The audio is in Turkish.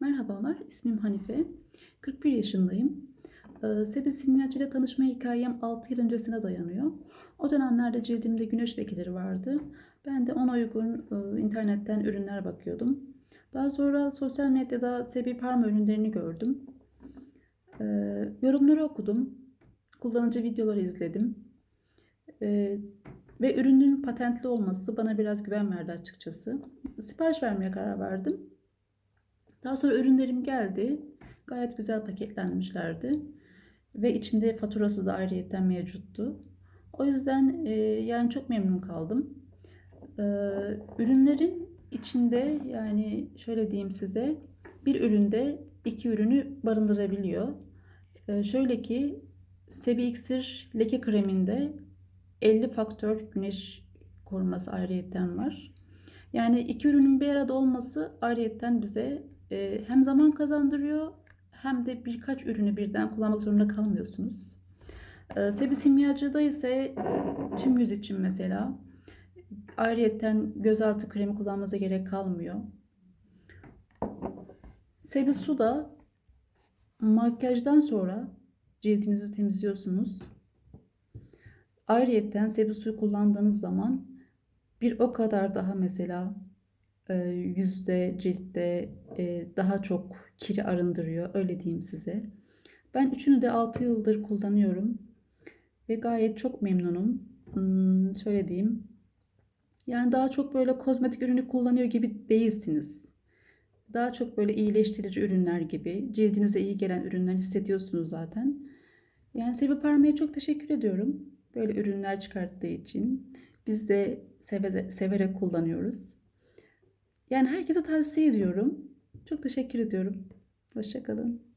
Merhabalar, ismim Hanife. 41 yaşındayım. Ee, Sebi simyacı ile tanışma hikayem 6 yıl öncesine dayanıyor. O dönemlerde cildimde güneş lekeleri vardı. Ben de ona uygun e, internetten ürünler bakıyordum. Daha sonra sosyal medyada Sebi Parma ürünlerini gördüm. Ee, yorumları okudum. Kullanıcı videoları izledim. Ee, ve ürünün patentli olması bana biraz güven verdi açıkçası. Sipariş vermeye karar verdim. Daha sonra ürünlerim geldi. Gayet güzel paketlenmişlerdi. Ve içinde faturası da ayrıyetten mevcuttu. O yüzden e, yani çok memnun kaldım. E, ürünlerin içinde yani şöyle diyeyim size bir üründe iki ürünü barındırabiliyor. E, şöyle ki Sebi İksir leke kreminde 50 faktör güneş koruması ayrıyetten var. Yani iki ürünün bir arada olması ayrıyetten bize e, hem zaman kazandırıyor hem de birkaç ürünü birden kullanmak zorunda kalmıyorsunuz. E, Sebi simyacıda ise tüm yüz için mesela ayrıyetten gözaltı kremi kullanmanıza gerek kalmıyor. Sebi su da makyajdan sonra cildinizi temizliyorsunuz. Ayrıyetten sebi suyu kullandığınız zaman bir o kadar daha mesela e, yüzde, ciltte e, daha çok kiri arındırıyor. Öyle diyeyim size. Ben üçünü de 6 yıldır kullanıyorum. Ve gayet çok memnunum. Hmm, şöyle diyeyim. Yani daha çok böyle kozmetik ürünü kullanıyor gibi değilsiniz. Daha çok böyle iyileştirici ürünler gibi, cildinize iyi gelen ürünler hissediyorsunuz zaten. Yani Sebi Parma'ya çok teşekkür ediyorum. Böyle ürünler çıkarttığı için. Biz de seve, severek kullanıyoruz. Yani herkese tavsiye ediyorum. Çok teşekkür ediyorum. Hoşçakalın.